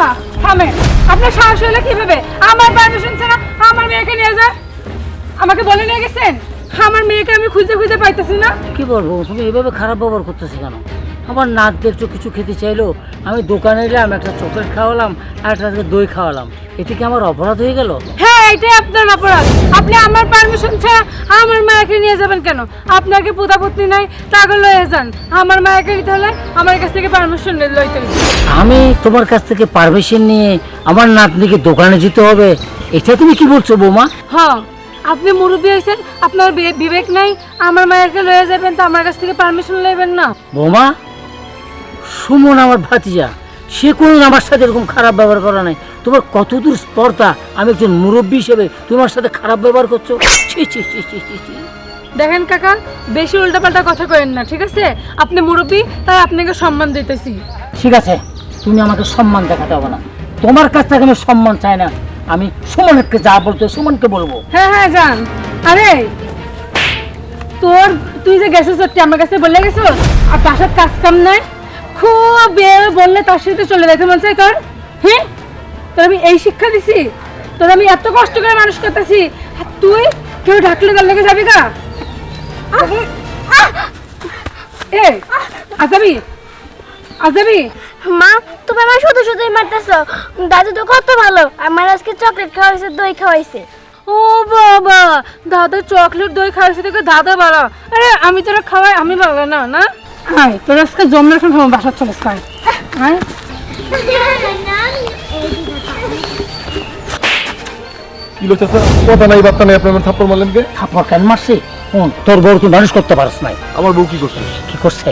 চাচা থামেন। আপনার সাহস হলে কীভাবে? আমার পারমিশন ছাড়া আমার মেয়েকে নিয়ে যায় আমাকে বলে নিয়ে গেছেন? আমার মেয়েকে আমি খুঁজে খুঁজে পাইতেছি না। কি বলব তুমি এভাবে খারাপ ব্যবহার করতেছি কেন? আমার নাক দেখছ কিছু খেতে চাইলো আমি দোকানে এলাম একটা চকলেট খাওয়ালাম আর একটা দই খাওয়ালাম। এতে কি আমার অপরাধ হয়ে গেল? হ্যাঁ এটাই আপনার অপরাধ। আপনি আমার পারমিশন ছাড়া আমার মায়াকে নিয়ে যাবেন কেন? আপনাকে পুতাপুতি নাই তাকে লয়ে যান। আমার মায়াকে নিতে হলে আমার কাছ থেকে পারমিশন লইতে হবে। আমি তোমার কাছ থেকে পারমিশন নিয়ে আমার নাতনিকে দোকানে যেতে হবে এটা তুমি কি বলছো বৌমা? হ্যাঁ আপনি মুরব্বী হয়েছেন আপনার বিবেক নাই আমার মায়াকে লয়ে যাবেন তো আমার কাছ থেকে পারমিশন লইবেন না। বৌমা সুমন আমার ভাতিজা সে কোনোদিন আমার সাথে এরকম খারাপ ব্যবহার করা নাই। তোমার কতদূর স্পর্ধা? আমি একজন মুরব্বী হিসেবে তোমার সাথে খারাপ ব্যবহার করছ। ছি ছি ছি ছি ছি ছি। দেখেন কাকা বেশি উল্টাপাল্টা কথা করেন না ঠিক আছে? আপনি মুরব্বী তাই আপনাকে সম্মান দিতেছি। ঠিক আছে তুমি আমাকে সম্মান দেখাতে হবে না। তোমার কাছ থেকে আমি সম্মান চাই না। আমি সুমনকে যা বলতে সুমনকে বলব। হ্যাঁ হ্যাঁ যান। আরে তোর তুই যে গেছিস সত্যি আমার কাছে বলে গেছো আর তার সাথে কাজ কাম নাই? খুব বললে তার সাথে চলে যেতে মন চাই তোর হ্যাঁ? তোর আমি এই শিক্ষা দিছি তোর আমি এত কষ্ট করে মানুষ করতেছি আর তুই কেউ ঢাকলে তার লেগে যাবি গা? এ আজাবি আজাবি। মা তুমি আমার শুধু শুধুই মারতেছো। দাদু তো কত ভালো। আমার আজকে চকলেট খাওয়াইছে দই খাওয়াইছে ও বাবা দাদা চকলেট দই খাওয়াইছে দেখে দাদা বাড়া আরে আমি তোরা খাওয়াই আমি বাবা না না? তোর আজকে জন্মের সময় বাসা চলে খাই কি লোক কথা নাই বার্তা নাই আপনি থাপ্পড় মারলেন কে? থাপ্পড় কেন মারছি? তোর বড় তুই মানুষ করতে পারস নাই। আমার বউ কি করছে? কি করছে?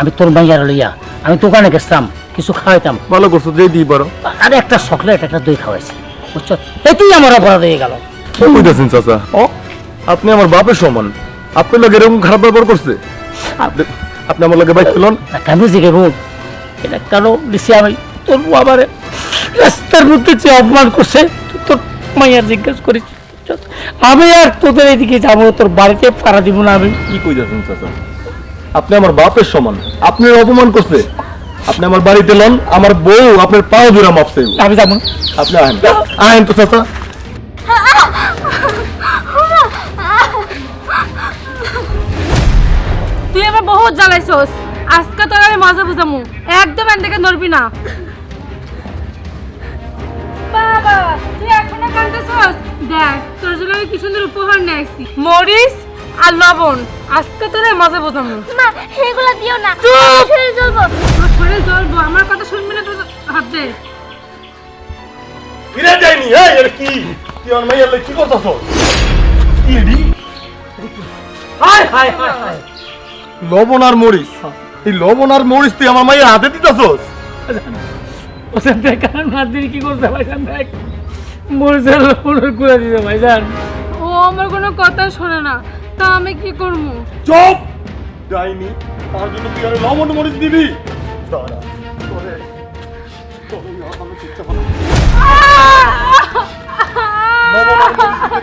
আমি তোর মাইয়ার লইয়া আমি দোকানে গেছিলাম কিছু খাওয়াইতাম। ভালো করছ যে দিই পারো আরে একটা চকলেট একটা দই খাওয়াইছি বুঝছ? এতেই আমার অপরাধ হয়ে গেল। কি চাচা? ও? আপনি আমার বাপের সমান। আপনি লোক এরকম খারাপ ব্যবহার করছে? আপনি আপনি আমার লোকে বাইক পেলেন কেন জিগে এটা কেন দিছি আমি? তোর বাবারে রাস্তার মধ্যে যে অপমান করছে তুই তোর মাইয়ার জিজ্ঞেস করিস। আমি আর তোদের এদিকে যাব তোর বাড়িতে পাড়া দিব না আমি। কি কইতেছেন চাচা? আপনি আমার বাপের সমান। আপনি অপমান করছে। আপনি আমার বাড়িতে লন আমার বউ আপনার পাও জোড়া মাপছে আমি যাব আপনি আহেন। আহেন তো চাচা। তুই আমার বহুত জ্বালাইছস। আজকে তোর আমি মজা বুঝামু। একদম এন থেকে নড়বি না। দেখ তোর জন্য আমি কি সুন্দর উপহার নিয়ে আসছি। মরিস আর লবণ আজকে তোর মজা বুঝামু মা এগুলো দিও না চুপ! শরীর জ্বলবো তোর শরীরে জ্বলবো আমার কথা শুনবি না তোর হাত দে ফিরে যায়নি এই এটা কি? তুই আমার মাইয়ার লই কি করতেছ কি রে? হায় হায় হায় হায়। লবণ আর মরিচ। এই লবণ আর মরিচ তুই আমার মাইয়ের হাতে দিতেছস? ওসব দেখ আর মাদির কি করতে ভাইজান দেখ মরছে লবণের কুড়া দিতে ভাইজান। ও আমার কোনো কথা শোনে না। তা আমি কি করব? চুপ! যাইনি তার জন্য তুই আর লবণ মরিচ দিবি? দাঁড়া তোরে তোরে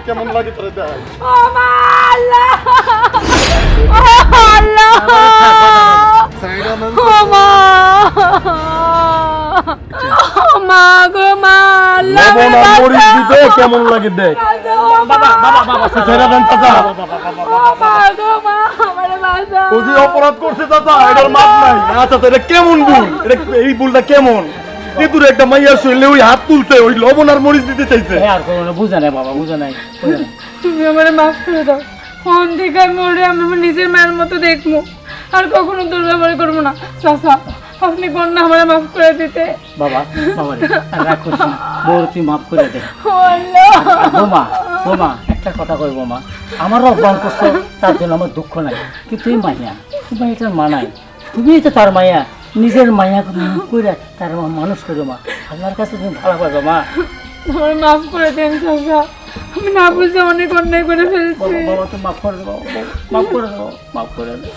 কেমন লাগে তোরে দেখ ও মা আল্লাহ! ও আল্লাহ ও মা ও মা গো মা আল্লাহ লবণ আর মরিচ কেমন লাগে দেখ বাবা বাবা বাবা ছেড়ে দেন চাচা ও মা গো মা আমারে বাঁচা ও যে অপরাধ করছে চাচা এটার মাপ নাই আচ্ছা এটা কেমন ভুল এটা এই ভুলটা কেমন ইঁদুর একটা মাইয়ার শরীরে ওই হাত তুলছে ওই লবণ আর মরিচ দিতে চাইছে এ আর কোনো বুঝে নাই বাবা বুঝে নাই তুমি আমারে মাফ করে দাও ফোন থেকে আমি আমি আমার নিজের মায়ের মতো দেখব আর কখনো দুর্ব্যবহার করব না চাচা আপনি না আমার মাফ করে দিতে। বাবা বাবা রে, আর রাগ করিস না। বউর তুই মাফ করে দে। বোমা বোমা একটা কথা কই বোমা আমারও অপমান করছ তার জন্য আমার দুঃখ নাই। কিন্তু তুই মাইয়া তুমি এটা মানাই তুমি তো তার মাইয়া নিজের মাইয়া করে তার মা মানুষ করে মা। আমার কাছে তুমি ভালো পাবে মা। আমার মাফ করে দেন চাচা। আমি না বুঝে অনেক অন্যায় করে ফেলছি। বাবা তো মাফ করে দেবো মাফ করে দেবো মাফ করে দেবো